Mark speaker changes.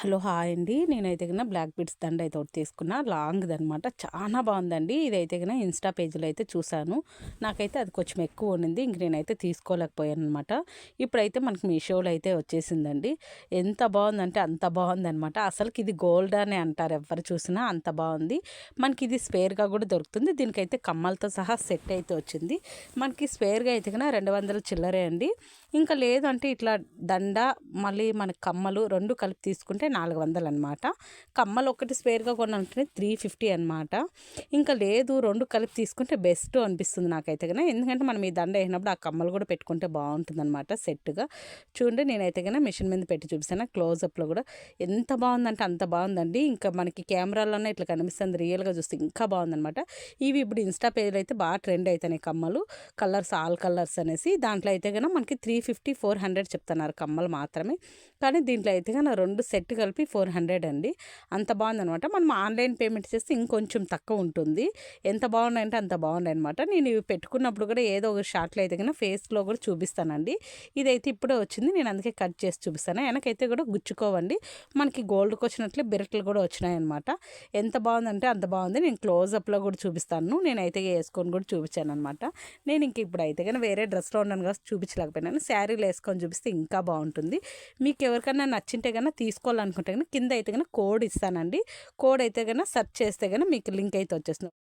Speaker 1: Hello hi అండి. నేనైతే కన్నా బ్లాక్ బిట్స్ దండ అయితే ఒకటి తీసుకున్నా. లాంగ్ది అనమాట చాలా బాగుందండి. ఇదైతే కన్నా ఇన్స్టా పేజీలో అయితే చూశాను నాకైతే అది కొంచెం ఎక్కువ ఉండింది ఇంక నేనైతే తీసుకోలేకపోయాను అనమాట ఇప్పుడైతే మనకి మీషోలో అయితే వచ్చేసిందండి. ఎంత బాగుందంటే అంత బాగుందనమాట అసలుకి ఇది గోల్డ్ అని అంటారు ఎవరు చూసినా అంత బాగుంది. మనకి ఇది స్పేర్గా కూడా దొరుకుతుంది. దీనికైతే కమ్మలతో సహా సెట్ అయితే వచ్చింది. మనకి స్పేర్గా అయితే కన్నా రెండు వందల చిల్లరే అండి. ఇంకా లేదంటే ఇట్లా దండ మళ్ళీ మన కమ్మలు రెండు కలిపి తీసుకుంటే నాలుగు వందలు అనమాట కమ్మలు ఒకటి స్పేర్గా కొనాలంటే త్రీ ఫిఫ్టీ అనమాట ఇంకా లేదు రెండు కలిపి తీసుకుంటే బెస్ట్ అనిపిస్తుంది నాకైతే కానీ ఎందుకంటే మనం ఈ దండ వేసినప్పుడు ఆ కమ్మలు కూడా పెట్టుకుంటే బాగుంటుంది అనమాట సెట్గా. చూడండి నేనైతే కానీ మిషన్ మీద పెట్టి చూపిస్తాను. క్లోజప్లో కూడా ఎంత బాగుందంటే అంత బాగుందండి. ఇంకా మనకి కెమెరాలోనే ఇట్లా కనిపిస్తుంది రియల్గా చూస్తే ఇంకా బాగుందనమాట ఇవి ఇప్పుడు ఇన్స్టా పేజ్లో అయితే బాగా ట్రెండ్ అవుతున్నాయి కమ్మలు. కలర్స్ ఆల్ కలర్స్ అనేసి దాంట్లో అయితే కనుక మనకి త్రీ ఫిఫ్టీ ఫోర్ హండ్రెడ్ చెప్తున్నారు కమ్మలు మాత్రమే. కానీ దీంట్లో అయితే కనుక రెండు సెట్ కలిపి ఫోర్ హండ్రెడ్ అండి. అంత బాగుందనమాట మనం ఆన్లైన్ పేమెంట్ చేస్తే ఇంకొంచెం తక్కువ ఉంటుంది. ఎంత బాగున్నాయంటే అంత బాగున్నాయి అనమాట నేను ఇవి పెట్టుకున్నప్పుడు కూడా ఏదో ఒక షార్ట్లో అయితే కన్నా ఫేస్లో కూడా చూపిస్తానండి. ఇదైతే ఇప్పుడే వచ్చింది. నేను అందుకే కట్ చేసి చూపిస్తాను. వెనకైతే కూడా గుచ్చుకోవండి. మనకి గోల్డ్కి వచ్చినట్లే బిరట్లు కూడా వచ్చినాయన్నమాట. ఎంత బాగుందంటే అంత బాగుంది. నేను క్లోజప్లో కూడా చూపిస్తాను. నేనైతే వేసుకొని కూడా చూపించాను అనమాట నేను ఇంక ఇప్పుడు అయితే కానీ వేరే డ్రెస్లో ఉన్నాను కదా చూపించలేకపోయినాను. శారీలు వేసుకొని చూపిస్తే ఇంకా బాగుంటుంది. మీకు ఎవరికైనా నచ్చింటే కన్నా అనుకుంటే కనుక కింద అయితే కనుక కోడ్ ఇస్తానండి. కోడ్ అయితే కనుక సెర్చ్ చేస్తే కనుక మీకు లింక్ అయితే వచ్చేస్తుంది.